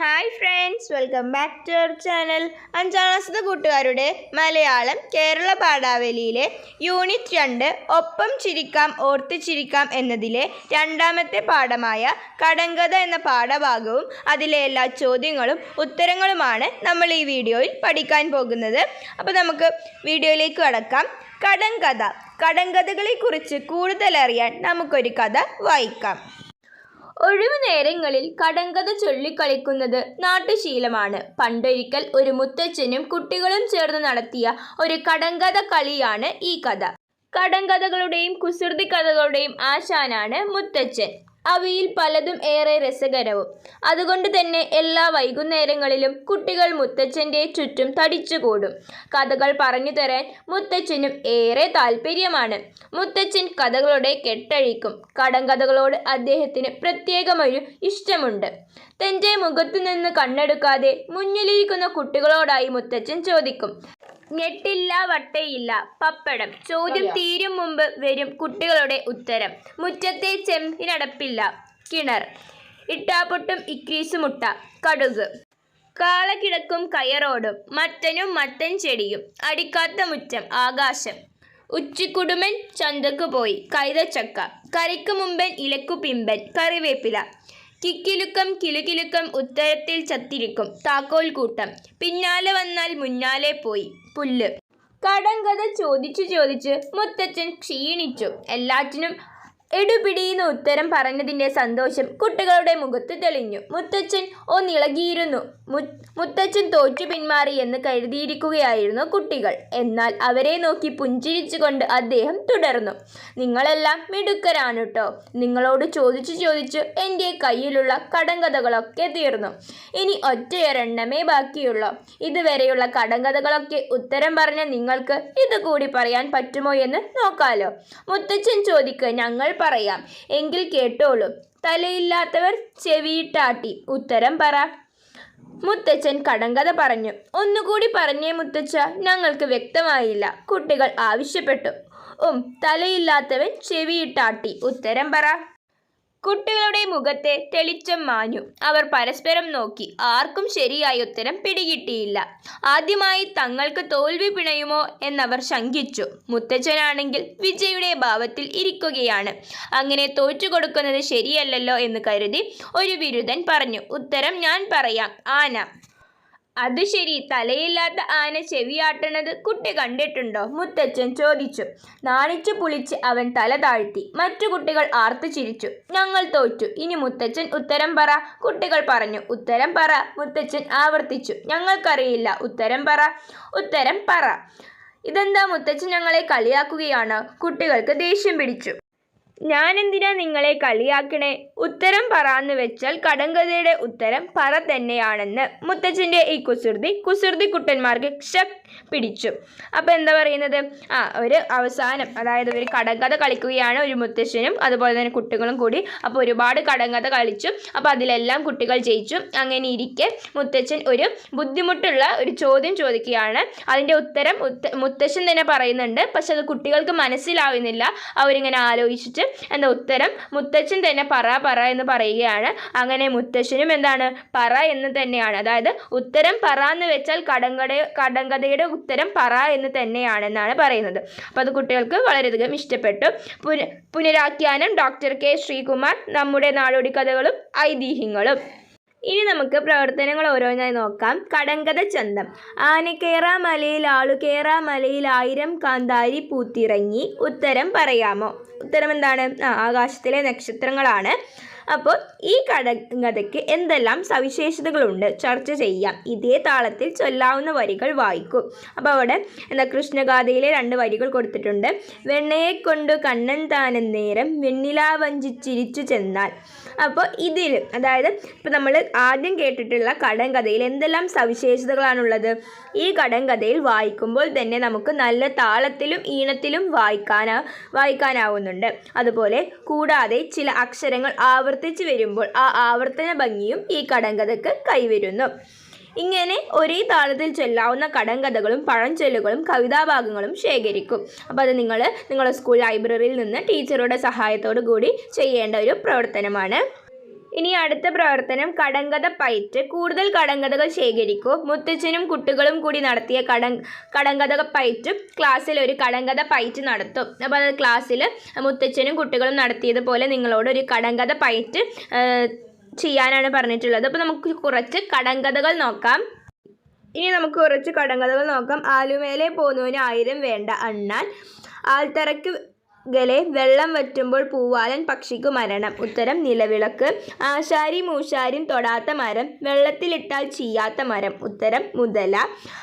Hi friends welcome back to our channel അഞ്ചാം ക്ലാസ്സിലെ കൂട്ടുകാരുടെ മലയാളം കേരള പാഠാവലിയിലെ യൂണിറ്റ് രണ്ട് ഒപ്പം ചിരിക്കാം ഓർത്ത് ചിരിക്കാം എന്നതിലെ രണ്ടാമത്തെ പാഠമായ കടങ്കഥ എന്ന പാഠഭാഗവും അതിലെ എല്ലാ ചോദ്യങ്ങളും ഉത്തരങ്ങളുമാണ് നമ്മൾ ഈ വീഡിയോയിൽ പഠിക്കാൻ പോകുന്നത്. അപ്പോൾ നമുക്ക് വീഡിയോയിലേക്ക് കടക്കാം. കടങ്കഥ. കടങ്കഥകളെക്കുറിച്ച് കൂടുതലറിയാൻ നമുക്കൊരു കഥ വായിക്കാം. ഒഴിവു നേരങ്ങളിൽ കടങ്കഥ ചൊല്ലിക്കളിക്കുന്നത് നാട്ടുശീലമാണ്. പണ്ടൊരിക്കൽ ഒരു മുത്തച്ഛനും കുട്ടികളും ചേർന്ന് നടത്തിയ ഒരു കടങ്കഥ കളിയാണ് ഈ കഥ. കടങ്കഥകളുടെയും കുസൃതി കഥകളുടെയും ആശാനാണ് മുത്തച്ഛൻ. അവയിൽ പലതും ഏറെ രസകരവും. അതുകൊണ്ട് തന്നെ എല്ലാ വൈകുന്നേരങ്ങളിലും കുട്ടികൾ മുത്തച്ഛന്റെ ചുറ്റും തടിച്ചുകൂടും. കഥകൾ പറഞ്ഞു തരാൻ മുത്തച്ഛനും ഏറെ താല്പര്യമാണ് മുത്തച്ഛൻ കഥകളുടെ കെട്ടഴിക്കും. കടം കഥകളോട് അദ്ദേഹത്തിന് പ്രത്യേകമൊരു ഇഷ്ടമുണ്ട്. തന്റെ മുഖത്തു നിന്ന് കണ്ണെടുക്കാതെ മുന്നിലിരിക്കുന്ന കുട്ടികളോടായി മുത്തച്ഛൻ ചോദിക്കും. ഞെട്ടില്ല വട്ടയില്ല. പപ്പടം. ചോദ്യം തീരും മുമ്പ് വരും കുട്ടികളുടെ ഉത്തരം. മുറ്റത്തെ ചെമ്പിനടപ്പില്ല. കിണർ. ഇട്ടാപ്പൊട്ടും ഇക്രീസുമുട്ട. കടുക്. കാളക്കിടക്കും കയറോടും. മത്തനും മത്തൻ ചെടിയും. അടിക്കാത്ത മുറ്റം. ആകാശം. ഉച്ചിക്കുടുമൻ ചന്തക്ക് പോയി. കൈതച്ചക്ക. കറിക്ക് മുമ്പൻ ഇലക്കു പിമ്പൻ. കറിവേപ്പില. കിക്കിലുക്കം കിലുകിലുക്കം ഉത്തരത്തിൽ ചത്തിരിക്കും. താക്കോൽ കൂട്ടം. പിന്നാലെ വന്നാൽ മുന്നാലെ പോയി. പുല്ല്. കടങ്കഥ ചോദിച്ചു ചോദിച്ച് മുത്തച്ഛൻ ക്ഷീണിച്ചു. എല്ലാറ്റിനും എടുപിടിയെന്ന് ഉത്തരം പറഞ്ഞതിന്റെ സന്തോഷം കുട്ടികളുടെ മുഖത്ത് തെളിഞ്ഞു. മുത്തച്ഛൻ ഒന്നിളകിയിരുന്നു മുത്തച്ഛൻ തോറ്റു പിന്മാറി എന്ന് കരുതിയിരിക്കുകയായിരുന്നു കുട്ടികൾ. എന്നാൽ അവരെ നോക്കി പുഞ്ചിരിച്ചുകൊണ്ട് അദ്ദേഹം തുടർന്നു. നിങ്ങളെല്ലാം മിടുക്കരാണ് കേട്ടോ നിങ്ങളോട് ചോദിച്ചു ചോദിച്ചു എന്റെ കയ്യിലുള്ള കടങ്കഥകളൊക്കെ തീർന്നു. ഇനി ഒറ്റയൊരെണ്ണമേ ബാക്കിയുള്ളൂ. ഇതുവരെയുള്ള കടങ്കഥകളൊക്കെ ഉത്തരം പറഞ്ഞ നിങ്ങൾക്ക് ഇത് കൂടി പറയാൻ പറ്റുമോ എന്ന് നോക്കാലോ. മുത്തച്ഛൻ ചോദിക്കുക ഞങ്ങൾ പറയാം. എങ്കിൽ കേട്ടോളൂ. തലയില്ലാത്തവർ ചെവിയിട്ടാട്ടി. ഉത്തരം പറ. മുത്തച്ഛൻ കടങ്കഥ പറഞ്ഞു. ഒന്നുകൂടി പറഞ്ഞേ മുത്തച്ഛ. ഞങ്ങൾക്ക് വ്യക്തമായില്ല. കുട്ടികൾ ആവശ്യപ്പെട്ടു. ഉം തലയില്ലാത്തവൻ ചെവിയിട്ടാട്ടി. ഉത്തരം പറ. കുട്ടികളുടെ മുഖത്തെ തെളിച്ചം മാഞ്ഞു. അവർ പരസ്പരം നോക്കി. ആർക്കും ശരിയായ ഉത്തരം പിടികിട്ടിയില്ല. ആദ്യമായി തങ്ങൾക്ക് തോൽവി പിണയുമോ എന്നവർ ശങ്കിച്ചു. മുത്തച്ഛനാണെങ്കിൽ വിജയുടെ ഭാവത്തിൽ ഇരിക്കുകയാണ്. അങ്ങനെ തോറ്റു കൊടുക്കുന്നത് ശരിയല്ലല്ലോ എന്ന് കരുതി ഒരു ബിരുദൻ പറഞ്ഞു ഉത്തരം ഞാൻ പറയാം. ആന. അത് ശരി. തലയില്ലാത്ത ആന ചെവിയാട്ടണത് കുട്ടി കണ്ടിട്ടുണ്ടോ? മുത്തച്ഛൻ ചോദിച്ചു. നാണിച്ചു പുളിച്ച് അവൻ തല താഴ്ത്തി. മറ്റു കുട്ടികൾ ആർത്തു ചിരിച്ചു. ഞങ്ങൾ തോറ്റു. ഇനി മുത്തച്ഛൻ ഉത്തരം പറ. കുട്ടികൾ പറഞ്ഞു. ഉത്തരം പറ. മുത്തച്ഛൻ ആവർത്തിച്ചു. ഞങ്ങൾക്കറിയില്ല. ഉത്തരം പറ. ഉത്തരം പറ. ഇതെന്താ മുത്തച്ഛൻ ഞങ്ങളെ കളിയാക്കുകയാണ്? കുട്ടികൾക്ക് ദേഷ്യം പിടിച്ചു. ഞാൻ എന്തിനാ നിങ്ങളെ കളിയാക്കണേ? ഉത്തരം പറയാന്ന് വെച്ചാൽ കടങ്കഥയുടെ ഉത്തരം പറ തന്നെയാണെന്ന് മുത്തച്ഛന്റെ ഈ കുസൃതി കുസൃതി കുട്ടന്മാർക്ക് ക്ഷ പിടിച്ചു. അപ്പോൾ എന്താ പറയുന്നത്? ആ ഒരു അവസാനം അതായത് ഒരു കടങ്കഥ കളിക്കുകയാണ് ഒരു മുത്തശ്ശനും അതുപോലെ തന്നെ കുട്ടികളും കൂടി. അപ്പോൾ ഒരുപാട് കടങ്കഥ കളിച്ചു. അപ്പോൾ അതിലെല്ലാം കുട്ടികൾ ജയിച്ചു. അങ്ങനെ ഇരിക്കെ മുത്തച്ഛൻ ഒരു ബുദ്ധിമുട്ടുള്ള ഒരു ചോദ്യം ചോദിക്കുകയാണ്. അതിന്റെ ഉത്തരം ഉത്ത- മുത്തശ്ശൻ തന്നെ പറയുന്നുണ്ട്. പക്ഷെ അത് കുട്ടികൾക്ക് മനസ്സിലാവുന്നില്ല. അവരിങ്ങനെ ആലോചിച്ചിട്ട് എന്താ ഉത്തരം മുത്തച്ഛൻ തന്നെ പറ പറ എന്ന് പറയുകയാണ്. അങ്ങനെ മുത്തശ്ശനും എന്താണ്? പറ എന്ന് തന്നെയാണ്. അതായത് ഉത്തരം പറ എന്ന് വെച്ചാൽ കടങ്കട കടങ്കഥയുടെ ഉത്തരം പറ എന്ന് തന്നെയാണെന്നാണ് പറയുന്നത്. അപ്പോൾ അത് കുട്ടികൾക്ക് വളരെയധികം ഇഷ്ടപ്പെട്ടു. പുന പുനരാഖ്യാനം ഡോക്ടർ കെ ശ്രീകുമാർ നമ്മുടെ നാടോടി കഥകളും ഐതിഹ്യങ്ങളും. ഇനി നമുക്ക് പ്രവർത്തനങ്ങൾ ഓരോന്നായി നോക്കാം. കടങ്കത ചന്തം. ആനക്കേറാ മലയിൽ ആളുകേറാ മലയിൽ ആയിരം കാന്താരി പൂത്തിറങ്ങി. ഉത്തരം പറയാമോ? ഉത്തരം എന്താണ്? ആ ആകാശത്തിലെ നക്ഷത്രങ്ങളാണ്. അപ്പോൾ ഈ കടങ്കഥയ്ക്ക് എന്തെല്ലാം സവിശേഷതകളുണ്ട്? ചർച്ച ചെയ്യാം. ഇതേ താളത്തിൽ ചൊല്ലാവുന്ന വരികൾ വായിക്കും. അപ്പോൾ അവിടെ എന്താ കൃഷ്ണഗാഥയിലെ രണ്ട് വരികൾ കൊടുത്തിട്ടുണ്ട്. വെണ്ണയെ കൊണ്ട് കണ്ണൻ താനം നേരം വെണ്ണിലാ വഞ്ചിച്ചിരിച്ചു ചെന്നാൽ. അപ്പോൾ ഇതിൽ അതായത് ഇപ്പോൾ നമ്മൾ ആദ്യം കേട്ടിട്ടുള്ള കടങ്കഥയിൽ എന്തെല്ലാം സവിശേഷതകളാണുള്ളത്? ഈ കടങ്കഥയിൽ വായിക്കുമ്പോൾ തന്നെ നമുക്ക് നല്ല താളത്തിലും ഈണത്തിലും വായിക്കാനാ വായിക്കാനാവുന്നുണ്ട്. അതുപോലെ കൂടാതെ ചില അക്ഷരങ്ങൾ ആവർത്തിച്ച് വരുമ്പോൾ ആ ആവർത്തന ഭംഗിയും ഈ കടങ്കഥക്ക് കൈവരുന്നു. ഇങ്ങനെ ഒരേ താളത്തിൽ ചൊല്ലാവുന്ന കടങ്കഥകളും പഴഞ്ചൊല്ലുകളും കവിതാഭാഗങ്ങളും ശേഖരിക്കും. അപ്പോൾ അത് നിങ്ങൾ നിങ്ങളുടെ സ്കൂൾ ലൈബ്രറിയിൽ നിന്ന് ടീച്ചറുടെ സഹായത്തോടു കൂടി ചെയ്യേണ്ട ഒരു പ്രവർത്തനമാണ്. ഇനി അടുത്ത പ്രവർത്തനം കടങ്കഥ പയറ്റ് കൂടുതൽ കടങ്കഥകൾ ശേഖരിക്കൂ. മുത്തച്ഛനും കുട്ടികളും കൂടി നടത്തിയ കട കടങ്കഥ പയറ്റ് ക്ലാസ്സിൽ ഒരു കടങ്കഥ പയറ്റ് നടത്തും. അപ്പോൾ അത് ക്ലാസ്സിൽ മുത്തച്ഛനും കുട്ടികളും നടത്തിയതുപോലെ നിങ്ങളോട് ഒരു കടങ്കഥ പയറ്റ് ചെയ്യാനാണ് പറഞ്ഞിട്ടുള്ളത്. അപ്പോൾ നമുക്ക് കുറച്ച് കടങ്കഥകൾ നോക്കാം. ഇനി നമുക്ക് കുറച്ച് കടങ്കഥകൾ നോക്കാം. ആലുമേലെ പോന്നൂന് ആയിരം വേണ്ട അണ്ണാൻ. ആൽത്തറയ്ക്ക് ഗലെ വെള്ളം വറ്റുമ്പോൾ പൂവാലൻ പക്ഷിക്കു മരണം. ഉത്തരം നിലവിളക്ക്. ആശാരി മൂശാരിയും തൊടാത്ത മരം. വെള്ളത്തിലിട്ടാൽ ചീയാത്ത മരം. ഉത്തരം മുതല.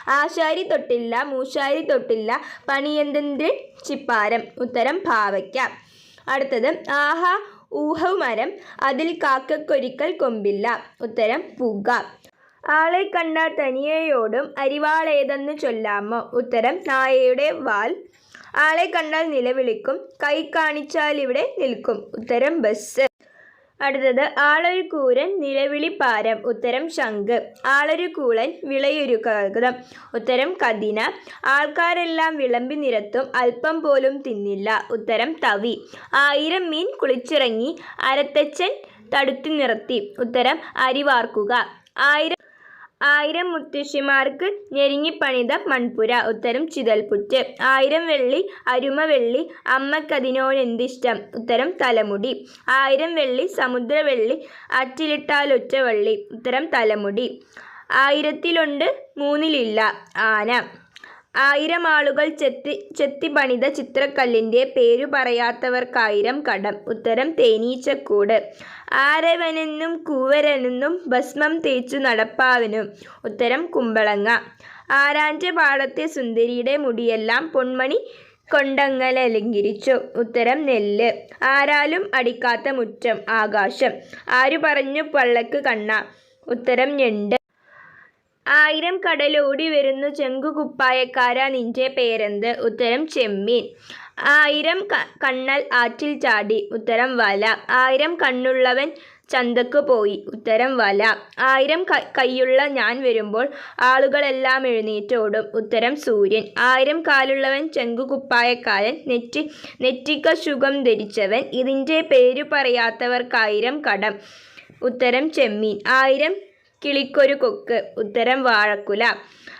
ആശാരി തൊട്ടില്ല മൂശാരി തൊട്ടില്ല. പണിയന്തിന്റെ ചിപ്പാരം. ഉത്തരം ഭാവയ്ക്ക. അടുത്തത് ആഹാ ഊഹവ് മരം അതിൽ കാക്കക്കൊരിക്കൽ കൊമ്പില്ല. ഉത്തരം പുക ആളെ കണ്ടാൽ തനിയെയോടും അരിവാളേതെന്ന് ചൊല്ലാമോ? ഉത്തരം നായയുടെ വാൽ. ആളെ കണ്ടാൽ നിലവിളിക്കും. കൈ കാണിച്ചാൽ ഇവിടെ നിൽക്കും. ഉത്തരം ബസ്. അടുത്തത് ആളൊരു കൂരൻ നിലവിളിപ്പാരം ഉത്തരം ശംഖ്. ആളൊരു കൂളൻ ഉത്തരം കതിന ആൾക്കാരെല്ലാം വിളമ്പി നിരത്തും അല്പം പോലും തിന്നില്ല. ഉത്തരം തവി. ആയിരം മീൻ കുളിച്ചിറങ്ങി അരത്തച്ഛൻ തടുത്തു നിർത്തി ഉത്തരം അരിവാർക്കുക. ആയിരം ആയിരം മുത്തശ്ശിമാർക്ക് ഞെരുങ്ങിപ്പണിത മൺപുര ഉത്തരം ചിതൽപുറ്റ്. ആയിരം വെള്ളി അരുമ വെള്ളി അമ്മക്കതിനോടെന്തിഷ്ടം ഉത്തരം തലമുടി. ആയിരം വെള്ളി സമുദ്രവെള്ളി അറ്റിലിട്ടാലൊറ്റ വള്ളി ഉത്തരം തലമുടി. ആയിരത്തിലുണ്ട് മൂന്നിലില്ല ആന. ആയിരം ആളുകൾ ചെത്തി ചെത്തിപ്പണിത ചിത്രക്കല്ലിന്റെ പേരു പറയാത്തവർക്കായിരം കടം. ഉത്തരം തേനീച്ചക്കൂട്. ആരവനെന്നും കൂവരനെന്നും ഭസ്മം തേച്ചു നടപ്പാവനും. ഉത്തരം കുമ്പളങ്ങ. ആരാഞ്ച പാടത്തെ സുന്ദരിയുടെ മുടിയെല്ലാം പൊന്മണി കൊണ്ടങ്ങലലങ്കരിച്ചു ഉത്തരം നെല്ല്. ആരാലും അടിക്കാത്ത മുറ്റം ആകാശം. ആരു പറഞ്ഞു പള്ളക്ക് കണ്ണ. ഉത്തരം ഞണ്ട്. ആയിരം കടലോടി വരുന്നു ചെങ്കുകുപ്പായക്കാര നിന്റെ പേരെന്ത്? ഉത്തരം ചെമ്മീൻ. ആയിരം കണ്ണൽ ആറ്റിൽ ചാടി. ഉത്തരം വല. ആയിരം കണ്ണുള്ളവൻ ചന്തക്ക് പോയി. ഉത്തരം വല. ആയിരം കൈയുള്ള ഞാൻ വരുമ്പോൾ ആളുകളെല്ലാം എഴുന്നേറ്റോടും. ഉത്തരം സൂര്യൻ. ആയിരം കാലുള്ളവൻ ചെങ്കുകുപ്പായക്കാരൻ നെറ്റി നെറ്റിക്ക സുഖം ധരിച്ചവൻ. ഇതിന്റെ പേരു പറയാത്തവർക്കായിരം കടം. ഉത്തരം ചെമ്മീൻ. ആയിരം കിളിക്കൊരു കൊക്ക്. ഉത്തരം വാഴക്കുല.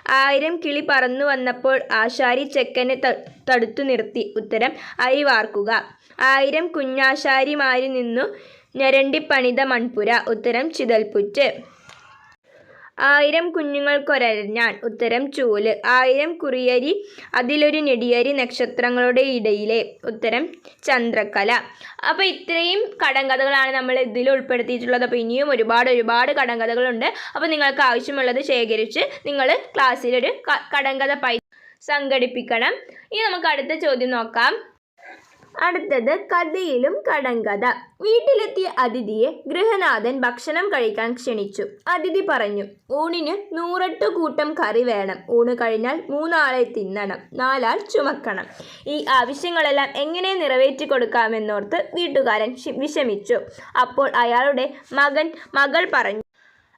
ആയിരം കിളി പറന്നു വന്നപ്പോൾ ആശാരി ചെക്കനെ തടുത്തു നിർത്തി. ഉത്തരം അരി വാർക്കുക. ആയിരം കുഞ്ഞാശാരിമാരിൽ നിന്നു ഞരണ്ടിപ്പണിത മൺപുര. ഉത്തരം ചിതൽപുറ്റ്. ആയിരം കുഞ്ഞുങ്ങൾക്കൊരഞ്ഞാൻ ഉത്തരം ചൂൽ. ആയിരം കുറിയരി അതിലൊരു നെടിയരി നക്ഷത്രങ്ങളുടെ ഇടയിലെ. ഉത്തരം ചന്ദ്രക്കല. അപ്പോൾ ഇത്രയും കടങ്കഥകളാണ് നമ്മൾ ഇതിൽ ഉൾപ്പെടുത്തിയിട്ടുള്ളത്. അപ്പോൾ ഇനിയും ഒരുപാട് ഒരുപാട് കടങ്കഥകളുണ്ട്. അപ്പോൾ നിങ്ങൾക്ക് ആവശ്യമുള്ളത് ശേഖരിച്ച് നിങ്ങൾ ക്ലാസ്സിലൊരു കടങ്കഥ പൈ സംഘടിപ്പിക്കണം. ഇനി നമുക്ക് അടുത്ത ചോദ്യം നോക്കാം. അടുത്തത് കഥയിലും കടങ്കഥ. വീട്ടിലെത്തിയ അതിഥിയെ ഗൃഹനാഥൻ ഭക്ഷണം കഴിക്കാൻ ക്ഷണിച്ചു. അതിഥി പറഞ്ഞു ഊണിന് നൂറെട്ട് കൂട്ടം കറി വേണം. ഊണ് കഴിഞ്ഞാൽ മൂന്നാളെ തിന്നണം. നാലാൾ ചുമക്കണം. ഈ ആവശ്യങ്ങളെല്ലാം എങ്ങനെ നിറവേറ്റി കൊടുക്കാമെന്നോർത്ത് വീട്ടുകാരൻ വിഷമിച്ചു. അപ്പോൾ അയാളുടെ മകൻ മകൾ പറഞ്ഞു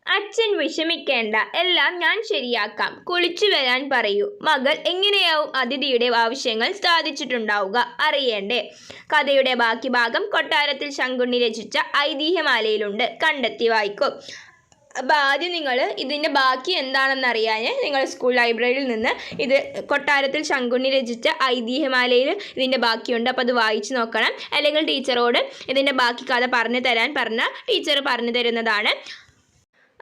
അച്ഛൻ വിഷമിക്കേണ്ട. എല്ലാം ഞാൻ ശരിയാക്കാം. കുളിച്ചു വരാൻ പറയൂ. മകൾ എങ്ങനെയാവും അതിഥിയുടെ ആവശ്യങ്ങൾ സാധിച്ചിട്ടുണ്ടാവുക. അറിയേണ്ടേ? കഥയുടെ ബാക്കി ഭാഗം കൊട്ടാരത്തിൽ ശങ്കുണ്ണി രചിച്ച ഐതിഹ്യമാലയിലുണ്ട്. കണ്ടെത്തി വായിക്കും. അപ്പോൾ ആദ്യം നിങ്ങൾ ഇതിന്റെ ബാക്കി എന്താണെന്ന് അറിയാൻ നിങ്ങൾ സ്കൂൾ ലൈബ്രറിയിൽ നിന്ന് ഇത് കൊട്ടാരത്തിൽ ശങ്കുണ്ണി രചിച്ച ഐതിഹ്യമാലയിൽ ഇതിന്റെ ബാക്കിയുണ്ട്. അപ്പോൾ അത് വായിച്ചു നോക്കണം. അല്ലെങ്കിൽ ടീച്ചറോട് ഇതിന്റെ ബാക്കി കഥ പറഞ്ഞു തരാൻ പറഞ്ഞാൽ ടീച്ചർ പറഞ്ഞു തരുന്നതാണ്.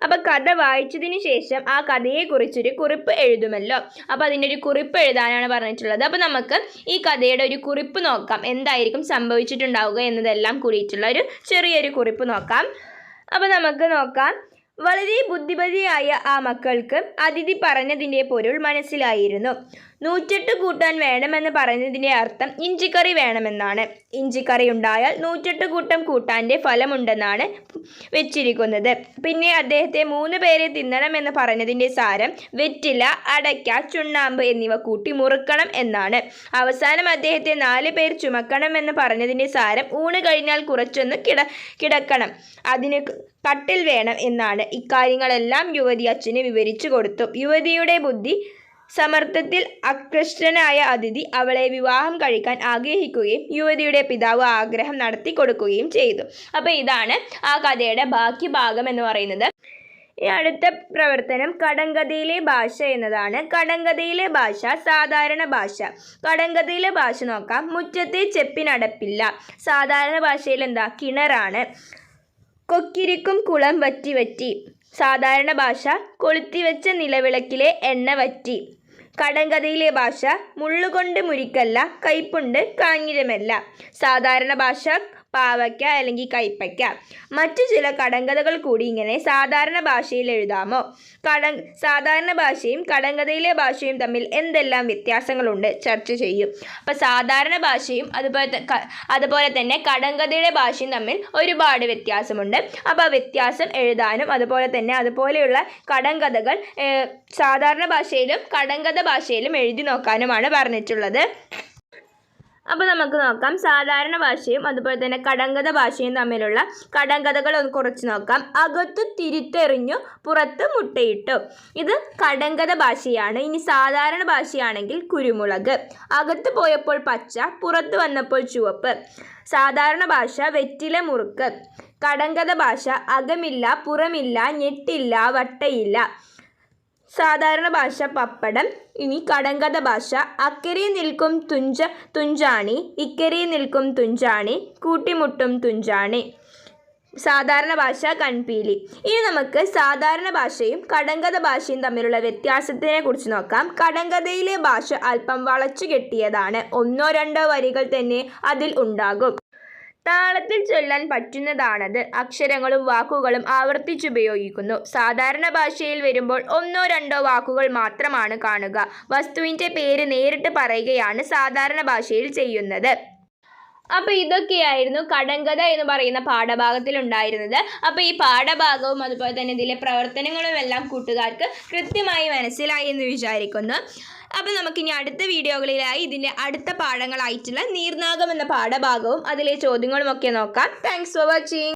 അപ്പോൾ കഥ വായിച്ചതിന് ശേഷം ആ കഥയെക്കുറിച്ചൊരു കുറിപ്പ് എഴുതുമല്ലോ. അപ്പോൾ അതിന്റെ ഒരു കുറിപ്പ് എഴുതാനാണ് പറഞ്ഞിട്ടുള്ളത്. അപ്പോൾ നമുക്ക് ഈ കഥയുടെ ഒരു കുറിപ്പ് നോക്കാം. എന്തായിരിക്കും സംഭവിച്ചിട്ടുണ്ടാവുക എന്നതെല്ലാം കൂടിയിട്ടുള്ള ഒരു ചെറിയൊരു കുറിപ്പ് നോക്കാം. അപ്പോൾ നമുക്ക് നോക്കാം. വളരെ ബുദ്ധിമതിയായ ആ മക്കൾക്ക് അതിഥി പറഞ്ഞതിന്റെ പൊരുൾ മനസ്സിലായിരുന്നു. നൂറ്റെട്ട് കൂട്ടാൻ വേണമെന്ന് പറഞ്ഞതിന്റെ അർത്ഥം ഇഞ്ചിക്കറി വേണമെന്നാണ്. ഇഞ്ചിക്കറി ഉണ്ടായാൽ നൂറ്റെട്ട് കൂട്ടം കൂട്ടാന്റെ ഫലമുണ്ടെന്നാണ് വെച്ചിരിക്കുന്നത്. പിന്നെ അദ്ദേഹത്തെ മൂന്ന് പേരെ തിന്നണം എന്ന് പറഞ്ഞതിന്റെ സാരം വെറ്റില അടയ്ക്ക ചുണ്ണാമ്പ് എന്നിവ കൂട്ടി മുറുക്കണം എന്നാണ്. അവസാനം അദ്ദേഹത്തെ നാല് പേർ ചുമക്കണം എന്ന് പറഞ്ഞതിന്റെ സാരം ഊണ് കഴിഞ്ഞാൽ കുറച്ചൊന്ന് കിട കിടക്കണം. അതിന് കട്ടിൽ വേണം എന്നാണ്. ഇക്കാര്യങ്ങളെല്ലാം യുവതി അച്ഛന് വിവരിച്ചു കൊടുത്തു. യുവതിയുടെ ബുദ്ധി സമർത്ഥത്തിൽ ആകൃഷ്ടനായ അതിഥി അവളെ വിവാഹം കഴിക്കാൻ ആഗ്രഹിക്കുകയും യുവതിയുടെ പിതാവ് ആഗ്രഹം നടത്തി കൊടുക്കുകയും ചെയ്തു. അപ്പോൾ ഇതാണ് ആ കഥയുടെ ബാക്കി ഭാഗം എന്ന് പറയുന്നത്. ഈ അടുത്ത പ്രവർത്തനം കടങ്കഥയിലെ ഭാഷ എന്നതാണ്. കടങ്കഥയിലെ ഭാഷ സാധാരണ ഭാഷ. കടങ്കഥയിലെ ഭാഷ നോക്കാം. മുറ്റത്തെ ചെപ്പിനടപ്പില്ല. സാധാരണ ഭാഷയിൽ എന്താ? കിണറാണ്. കൊക്കിരിക്കും കുളം വറ്റി വറ്റി. സാധാരണ ഭാഷ കൊളുത്തിവെച്ച നിലവിളക്കിലെ എണ്ണ വറ്റി. കടങ്കഥയിലെ ഭാഷ മുള്ളുകൊണ്ട് മുരിക്കല്ല കൈപ്പുണ്ട് കാഞ്ഞിരമല്ല. സാധാരണ ഭാഷ പാവയ്ക്ക അല്ലെങ്കിൽ കൈപ്പയ്ക്ക. മറ്റു ചില കടങ്കഥകൾ കൂടി ഇങ്ങനെ സാധാരണ ഭാഷയിൽ എഴുതാമോ? കട സാധാരണ ഭാഷയും കടങ്കഥയിലെ ഭാഷയും തമ്മിൽ എന്തെല്ലാം വ്യത്യാസങ്ങളുണ്ട്? ചർച്ച ചെയ്യും. അപ്പോൾ സാധാരണ ഭാഷയും അതുപോലെ അതുപോലെ തന്നെ കടങ്കഥയുടെ ഭാഷയും തമ്മിൽ ഒരുപാട് വ്യത്യാസമുണ്ട്. അപ്പോൾ ആ വ്യത്യാസം എഴുതാനും അതുപോലെ തന്നെ അതുപോലെയുള്ള കടങ്കഥകൾ സാധാരണ ഭാഷയിലും കടങ്കഥ ഭാഷയിലും എഴുതി നോക്കാനുമാണ് പറഞ്ഞിട്ടുള്ളത്. അപ്പോൾ നമുക്ക് നോക്കാം. സാധാരണ ഭാഷയും അതുപോലെ തന്നെ കടങ്കഥ ഭാഷയും തമ്മിലുള്ള കടങ്കഥകൾ ഒന്ന് കുറച്ച് നോക്കാം. അകത്തു തിരിത്തെറിഞ്ഞു പുറത്ത് മുട്ടയിട്ടു. ഇത് കടങ്കഥ ഭാഷയാണ്. ഇനി സാധാരണ ഭാഷയാണെങ്കിൽ കുരുമുളക്. അകത്ത് പോയപ്പോൾ പച്ച പുറത്ത് വന്നപ്പോൾ ചുവപ്പ്. സാധാരണ ഭാഷ വെറ്റില മുറുക്ക്. കടങ്കഥ ഭാഷ അകമില്ല പുറമില്ല ഞെട്ടില്ല വട്ടയില്ല. സാധാരണ ഭാഷ പപ്പടം ഇനി കടങ്കഥ ഭാഷ. അക്കരി നിൽക്കും തുഞ്ച തുഞ്ചാണി. ഇക്കരി നിൽക്കും തുഞ്ചാണി. കൂട്ടിമുട്ടും തുഞ്ചാണി. സാധാരണ ഭാഷ കൺപീലി. ഇനി നമുക്ക് സാധാരണ ഭാഷയും കടങ്കഥ ഭാഷയും തമ്മിലുള്ള വ്യത്യാസത്തിനെ കുറിച്ച് നോക്കാം. കടങ്കഥയിലെ ഭാഷ അല്പം വളച്ചു കെട്ടിയതാണ്. ഒന്നോ രണ്ടോ വരികൾ തന്നെ അതിൽ ഉണ്ടാകും. താളത്തിൽ ചൊല്ലാൻ പറ്റുന്നതാണത്. അക്ഷരങ്ങളും വാക്കുകളും ആവർത്തിച്ചുപയോഗിക്കുന്നു. സാധാരണ ഭാഷയിൽ വരുമ്പോൾ ഒന്നോ രണ്ടോ വാക്കുകൾ മാത്രമാണ് കാണുക. വസ്തുവിന്റെ പേര് നേരിട്ട് പറയുകയാണ് സാധാരണ ഭാഷയിൽ ചെയ്യുന്നത്. അപ്പോൾ ഇതൊക്കെയായിരുന്നു കടങ്കഥ എന്ന് പറയുന്ന പാഠഭാഗത്തിൽ ഉണ്ടായിരുന്നത് അപ്പോൾ ഈ പാഠഭാഗവും അതുപോലെ തന്നെ ഇതിലെ പ്രവർത്തനങ്ങളും എല്ലാം കൂട്ടുകാർക്ക് കൃത്യമായി മനസ്സിലായി എന്ന് വിചാരിക്കുന്നു. അപ്പോൾ നമുക്കിനി അടുത്ത വീഡിയോകളിലായി ഇതിന്റെ അടുത്ത പാഠങ്ങളായിട്ടുള്ള നീർനാഗം എന്ന പാഠഭാഗവും അതിലെ ചോദ്യങ്ങളും ഒക്കെ നോക്കാം. Thanks for watching